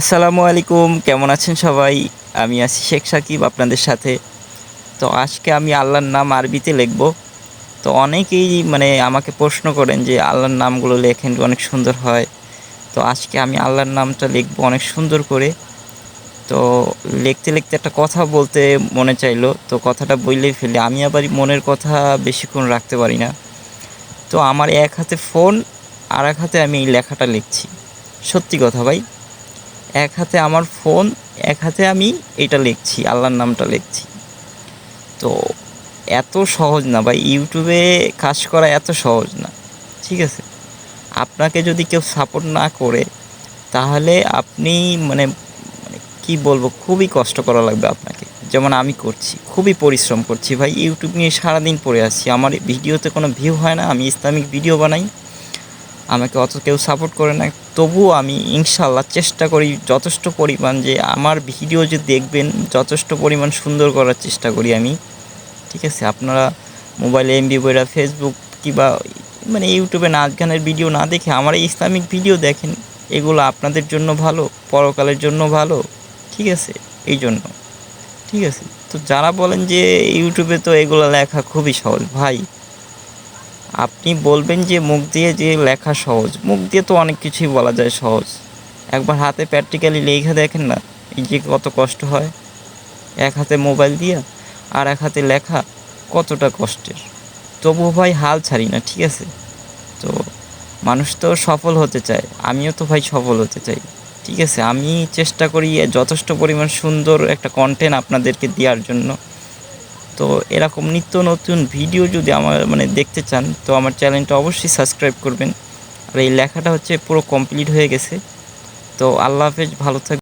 আসসালামু আলাইকুম, কেমন আছেন সবাই? আমি আছি শেখ সাকিব আপনাদের সাথে। তো আজকে আমি আল্লাহর নাম আরবিতে লিখব। তো অনেকেই মানে আমাকে প্রশ্ন করেন যে আল্লাহর নামগুলো লেখেন অনেক সুন্দর হয়। তো আজকে আমি আল্লাহর নামটা লিখব অনেক সুন্দর করে। তো লিখতে লিখতে একটা কথা বলতে মনে চাইলো। তো কথাটা বললেই ফেলি, আমি আবার মনের কথা বেশিক্ষণ রাখতে পারি না। তো আমার এক হাতে ফোন আর এক হাতে আমি এই লেখাটা লিখছি। সত্যি কথা ভাই। এক হাতে আমার ফোন, এক হাতে আমি এটা লিখছি, আল্লাহর নামটা লিখছি। তো এত সহজ না ভাই, ইউটিউবে কাজ করা এত সহজ না, ঠিক আছে? আপনাকে যদি কেউ সাপোর্ট না করে, তাহলে আপনি মানে মানে কী বলব, খুবই কষ্ট করা লাগবে আপনাকে। যেমন আমি করছি, খুবই পরিশ্রম করছি ভাই, ইউটিউব নিয়ে সারাদিন পড়ে আসছি আমার ভিডিওতে কোনো ভিউ হয় না, আমি ইসলামিক ভিডিও বানাই। আমাকে অত কেউ সাপোর্ট করে না তবুও আমি ইনশাল্লাহ চেষ্টা করি যথেষ্ট পরিমাণ যে আমার ভিডিও যে দেখবেন, যথেষ্ট পরিমাণ সুন্দর করার চেষ্টা করি আমি। ঠিক আছে? আপনারা মোবাইলে এমবি বইরা ফেসবুক কিংবা মানে ইউটিউবে নাচ গানের ভিডিও না দেখে আমার ইসলামিক ভিডিও দেখেন, এগুলো আপনাদের জন্য ভালো, পরকালের জন্য ভালো। ঠিক আছে? এই জন্য। ঠিক আছে? তো যারা বলেন যে ইউটিউবে তো এগুলো লেখা খুবই সহজ, ভাই আপনি বলবেন যে মুখ দিয়ে যে লেখা সহজ, মুখ দিয়ে তো অনেক কিছুই বলা যায় সহজ। একবার হাতে প্র্যাকটিক্যালি লেখা দেখেন না, এই যে কত কষ্ট হয়। এক হাতে মোবাইল দিয়া আর এক হাতে লেখা কতটা কষ্টের। তবুও ভাই হাল ছাড়ি না, ঠিক আছে? তো মানুষ তো সফল হতে চায়, আমিও তো ভাই সফল হতে চাই, ঠিক আছে? আমি চেষ্টা করি যথেষ্ট পরিমাণ সুন্দর একটা কন্টেন্ট আপনাদেরকে দেওয়ার জন্য। তো এরকম নিত্য নতুন ভিডিও যদি আমার মানে দেখতে চান, তো আমার চ্যানেলটা অবশ্যই সাবস্ক্রাইব করবেন। আর এই লেখাটা হচ্ছে পুরো কমপ্লিট হয়ে গেছে। তো আল্লাহ হাফেজ, ভালো থাকবেন।